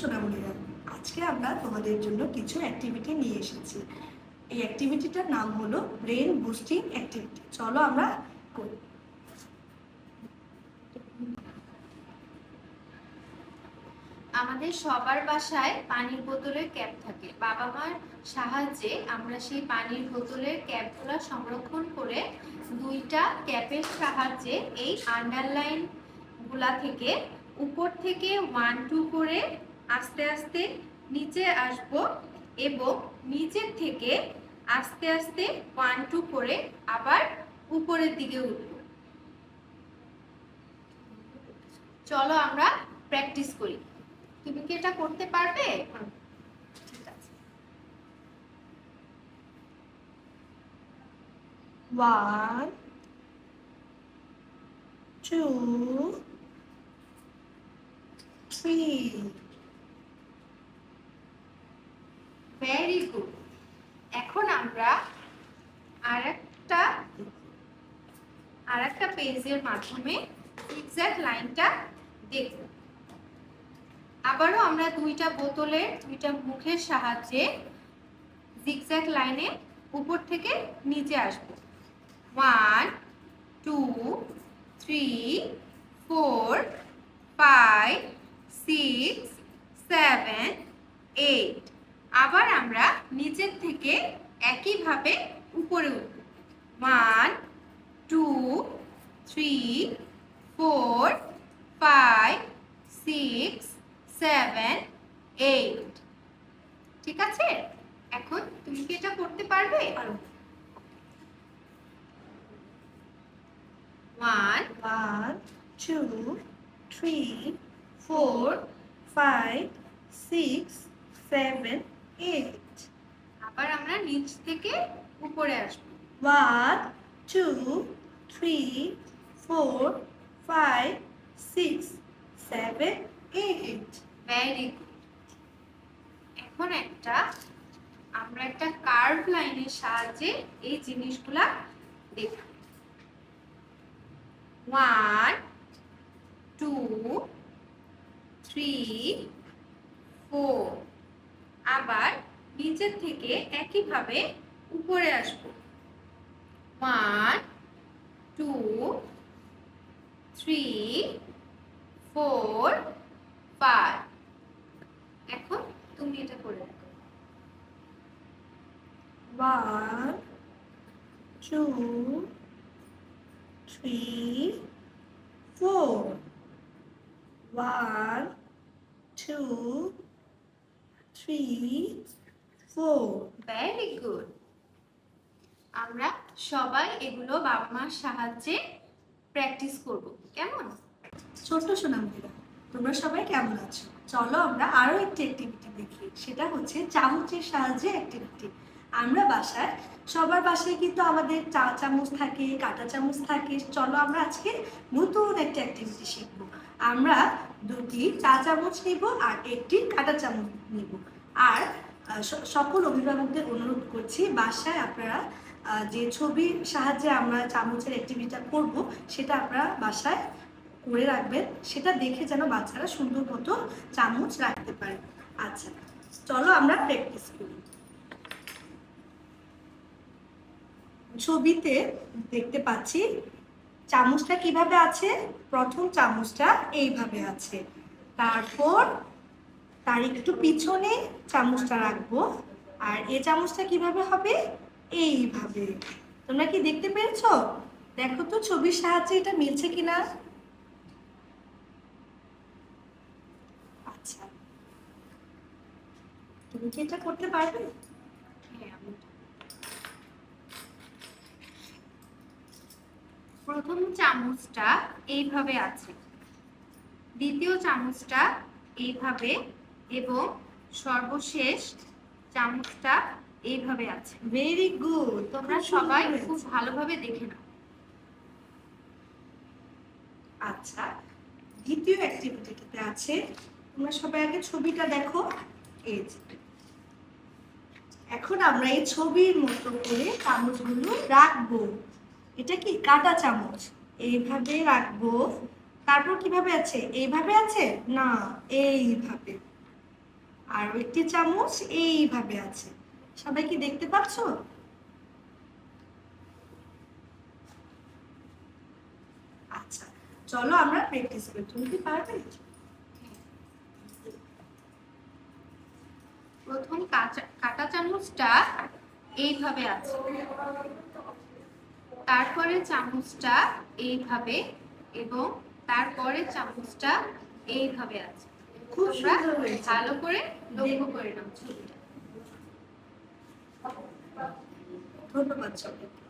সোনামণিরা আজকে আমরা তোমাদের জন্য কিছু অ্যাক্টিভিটি নিয়ে এসেছি। এই অ্যাক্টিভিটিটার নাম হলো ব্রেন বুস্টিং অ্যাক্টিভিটি চলো আমরা করি। আমাদের সবার বাসায় পানির বোতলের ক্যাপ থাকে। বাবা মার সাহায্যে আমরা সেই পানির বোতলের ক্যাপগুলো সংরক্ষণ করে দুইটা ক্যাপের সাহায্যে এই আন্ডারলাইনগুলা থেকে উপর থেকে ওয়ান টু করে আস্তে আস্তে নিচে আসব এবং নিচের থেকে আস্তে আস্তে ওয়ান টু করে আবার উপরের দিকে উঠব। চলো আমরা প্র্যাকটিস করি। তুমি কি এটা করতে পারবে? One two three very good এখন আমরা আর একটা আর একটা পেজের মাধ্যমে জিগজ্যাগ লাইনটা দেখব। আবারও আমরা দুইটা বোতলের, দুইটা মুখের সাহায্যে জিগজ্যাগ লাইনে উপর থেকে নিচে আসব। One two three four five six seven eight আবার আমরা নিচের থেকে একইভাবে উপরে উঠব। One two three four five six seven eight ঠিক আছে? এখন তুমি কি এটা করতে পারবে? One one two three four five six seven eight আবার আমরা নিচ থেকে উপরে আসব। One two three four five six seven eight very good এখন একটা আমরা একটা কার্ভ লাইনের সাহায্যে এই জিনিসগুলা দেখব ওয়ান টু থ্রি ফোর আবার নিচের থেকে একইভাবে উপরে আসব। One two three four five এখন তুমি এটা করে দেখো One, two, three four One, two, three, four. Very good আমরা সবাই এগুলো বাবা মার সাহায্যে প্র্যাকটিস করব। কেমন? ছোট্ট সোনামণিরা তোমরা সবাই কেমন আছো? চলো আমরা আরও একটি অ্যাক্টিভিটি দেখি। সেটা হচ্ছে চামচের সাহায্যে অ্যাক্টিভিটি আমরা বাসায় সবার বাসায় কিন্তু আমাদের চা চামচ থাকে কাঁটা চামচ থাকে। চলো আমরা আজকে নতুন একটা অ্যাক্টিভিটি শিখব। আমরা দুটি চা চামচ নিব আর একটি কাঁটা চামচ নিব। আর সকল অভিভাবকদের অনুরোধ করছি, বাসায় আপনারা যে ছবির সাহায্যে আমরা চামচের অ্যাক্টিভিটিটা করব, সেটা আপনারা বাসায় করে রাখবেন। সেটা দেখে যেন বাচ্চারা সুন্দর মতো চামচ রাখতে পারে। আচ্ছা চলো আমরা প্র্যাকটিস করি। ছবিতে দেখতে পাচ্ছি চামচটা কীভাবে আছে? প্রথম চামচটা এইভাবে আছে। তারপর তার একটু পিছনে চামচটা রাখব। আর এই চামচটা কীভাবে হবে? এইভাবে। তোমরা কি দেখতে পেরেছ? দেখো তো, ছবির সাহায্যে এটা মিলছে কিনা? আচ্ছা। তুমি কি এটা করতে পারবে? প্রথম চামচটা এইভাবে আছে। দ্বিতীয় চামচটা এইভাবে এবং সর্বশেষ চামচটা এইভাবে আছে। ভেরি গুড তোমরা সবাই খুব ভালোভাবে দেখে নাও। আচ্ছা দ্বিতীয় অ্যাক্টিভিটিতে আছে। তোমরা সবাই আগে ছবিটা দেখো। এই যে। এখন আমরা এই ছবির মতো করে চামচগুলো রাখব। এটা কি কাটা চামচ? এইভাবে রাখব। তারপর কীভাবে আছে? এইভাবে আছে? না, এইভাবে। আর একটি চামচ এইভাবে আছে। সবাই কি দেখতে পাচ্ছ? আচ্ছা চলো আমরা প্র্যাকটিস করি। তুমি কি পারবে? প্রথম কাঁচা, কাটা চামচটা এইভাবে আছে। তারপরে চামচটা এইভাবে এবং তারপরে চামচটা এইভাবে আছে। খুব সুন্দর ভালো করে লক্ষ্য করে নাও। ছবিটা ধন্যবাদ সবাইকে।